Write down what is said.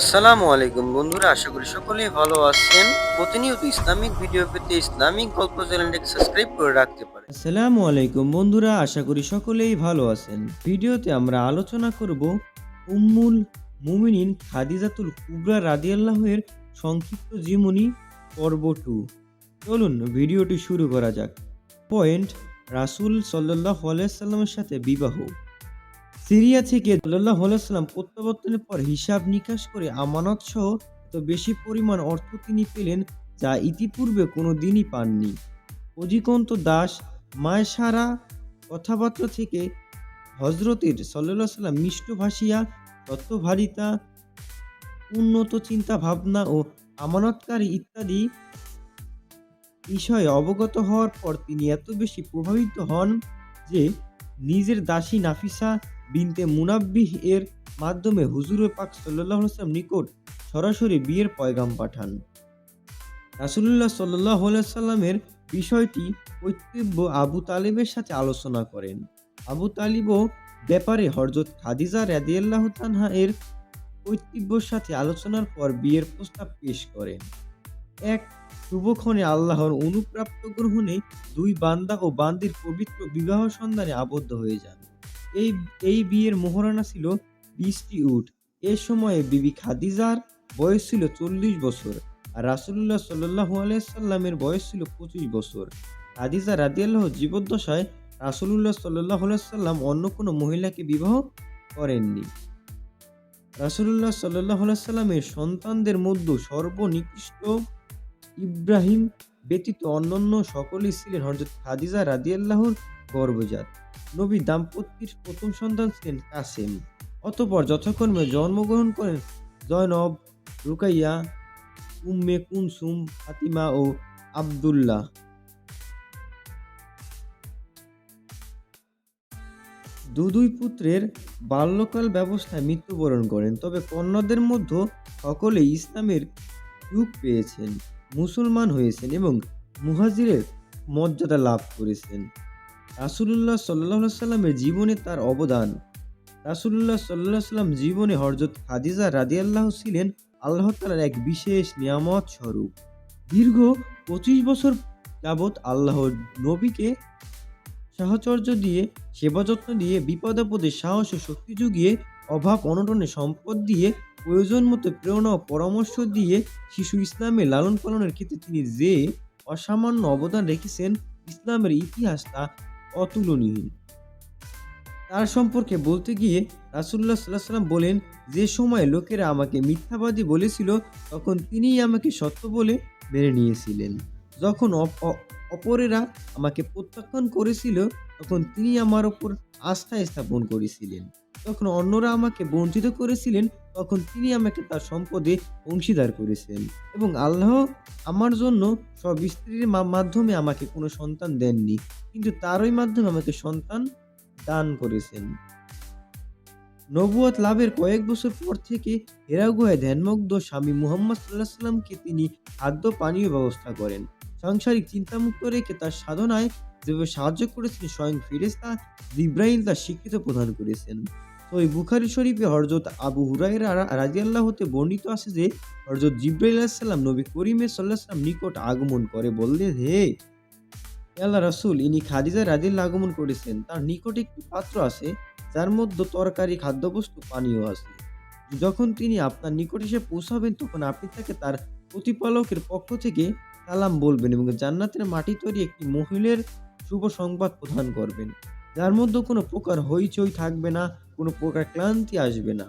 আসসালামু আলাইকুম বন্ধুরা, আশা করি সকলেই ভালো আছেন। প্রতিনিয়ত ইসলামিক ভিডিও পেতে ইসলামিক গল্প চ্যানেলটিকে সাবস্ক্রাইব করে রাখতে পারেন। আসসালামু আলাইকুম বন্ধুরা, আশা করি সকলেই ভালো আছেন। ভিডিওতে আমরা আলোচনা করব উম্মুল মুমিনিন খাদিজাতুল কুবরা রাদিয়াল্লাহের সংক্ষিপ্ত জীবনী পর্ব টু। চলুন ভিডিওটি শুরু করা যাক। পয়েন্ট, রাসূল সাল্লাহ আলাইসাল্লামের সাথে বিবাহ। সিরিয়া থেকে সাল্লাহ সাল্লাম প্রত্যাবর্তনের পর হিসাব নিকাশ করে আমানত সহ এত বেশি পরিমাণ অর্থ তিনি পেলেন যা ইতিপূর্বে কোনো দিনই পাননি। অধিকন্ত দাস মায় সারা কথাবার্তা থেকে হজরতের সাল্লাহ সাল্লাম মিষ্ট ভাসিয়া তত্ত্বভারিতা, উন্নত চিন্তা ভাবনা ও আমানতকারী ইত্যাদি বিষয়ে অবগত হওয়ার পর তিনি এত বেশি প্রভাবিত হন যে নিজের দাসী নাফিসা বিনতে মুনাব্বিহ এর মাধ্যমে হুজুরে পাক সাল্লাহ সাল্লাম নিকট সরাসরি বিয়ের পয়গাম পাঠান। রাসুলুল্লাহ সাল্লাহ সাল্লামের বিষয়টি কৈতব্য আবু তালেবের সাথে আলোচনা করেন। আবু তালিবও ব্যাপারে হরজত খাদিজা রাদিয়াল্লাহ তানহা এর কৈতব্যর সাথে আলোচনার পর বিয়ের প্রস্তাব পেশ করেন। এক শুভক্ষণে আল্লাহর অনুপ্রাপ্ত গ্রহণে দুই বান্দা ও বান্দির পবিত্র বিবাহ সন্ধানে আবদ্ধ হয়ে যান। এই এই বিয়ের মোহরানা ছিল বিশটি উট। এ সময়ে বিবি খাদিজার বয়স ছিল চল্লিশ বছর আর রাসুল্লাহ সাল্লাহু আলাইসাল্লামের বয়স ছিল পঁচিশ বছর। খাদিজা রাদিয়াল্লাহ জীবদ্দশায় রাসুলুল্লাহ সাল্লাহ সাল্লাম অন্য কোনো মহিলাকে বিবাহ করেননি। রাসুলুল্লাহ সাল্লাহ সাল্লামের সন্তানদের মধ্যে সর্বনিকৃষ্ট ইব্রাহিম ব্যতীত অন্যান্য সকলেই ছিলেন হজরত খাদিজা রাদিয়াল্লাহর গর্ভজাত। নবী দাম্পত্যের প্রথম সন্তান ছিলেন কাসেম। অতপর যথাক্রমে জন্মগ্রহণ করেন জয়নব, রুকাইয়া, উম্মে কুনসুম ফাতিমা ও আবদুল্লাহ। দু দুই পুত্রের বাল্যকাল ব্যবস্থায় মৃত্যুবরণ করেন, তবে কন্যাদের মধ্যে সকলেই ইসলামের রূপ পেয়েছেন, মুসলমান হয়েছেন এবং মুহাজিরের মর্যাদা লাভ করেছেন। রাসুলুল্লাহ সাল্লাহ সাল্লামের জীবনে তার অবদান। রাসুলুল্লাহ সাল্লাহ সাল্লাম জীবনে হরজত খাদিজা রাদিয়াল্লাহ ছিলেন আল্লাহ তালার এক বিশেষ নিয়ামত স্বরূপ। দীর্ঘ পঁচিশ বছর যাবৎ আল্লাহর নবীকে সাহচর্য দিয়ে, সেবা যত্ন দিয়ে বিপদাপদে সাহস ও শক্তি যুগিয়ে অভাব অনটনে সম্পদ দিয়ে, প্রয়োজন মতো প্রেরণা ও পরামর্শ দিয়ে শিশু ইসলামের লালন পালনের ক্ষেত্রে তিনি যে অসামান্য অবদান রেখেছেন, ইসলামের ইতিহাস তা অতুলনীয়। তার সম্পর্কে বলতে গিয়ে রাসুল্লাহ সাল্লাহ সাল্লাম বলেন, যে সময় লোকেরা আমাকে মিথ্যাবাদী বলেছিল, তখন তিনিই আমাকে সত্য বলে মেনে নিয়েছিলেন। যখন অপ- অপরেরা আমাকে প্রত্যাখ্যান করেছিল, তখন তিনি আমার ওপর আস্থা স্থাপন করেছিলেন। তখন অন্যরা আমাকে বঞ্চিত করেছিলেন, তখন তিনি আমাকে তার সম্পদে অংশীদার করেছেন এবং আল্লাহ আমার জন্য সব স্ত্রীর মাধ্যমে আমাকে কোনো সন্তান দেননি, কিন্তু তারই মাধ্যমে আমাকে সন্তান দান করেছেন। নবুয়ত লাভের কয়েক বছর পর থেকে হেরা গুহায় ধ্যানমগ্ধ স্বামী মুহাম্মদ সাল্লাহ সাল্লামকে তিনি খাদ্য, পানীয় ব্যবস্থা করেন। সাংসারিক চিন্তামুক্ত রেখে তার সাধনায় যেভাবে সাহায্য করেছেন, স্বয়ং ফিরেস্তা ইব্রাহিম তার স্বীকৃত প্রদান করেছেন। এই বুখারি শরীফে হরজত আবু হুরাইরা রাজিয়াল্লাহ হতে বর্ণিত আছে যে হরজত জিব্রাইল আলাইসাল্লাম নবী করিমের সাল্লাহ সাল্লাম নিকট আগমন করে বললেন, হে আল্লাহ রাসুল, ইনি খাদিজা রাদিল্লা আগমন করেছেন। তার নিকট একটি পাত্র আছে, যার মধ্যে তরকারি, খাদ্যবস্তু, পানীয় আছে। যখন তিনি আপনার নিকট এসে পৌঁছাবেন, তখন আপনি তাকে তার প্রতিপালকের পক্ষ থেকে সালাম বলবেন এবং জান্নাতের মাটি তৈরি একটি মহিলের শুভ সংবাদ প্রদান করবেন। যার মধ্যে কোনো প্রকার হইচই থাকবে না কোনো প্রকার ক্লান্তি আসবে না।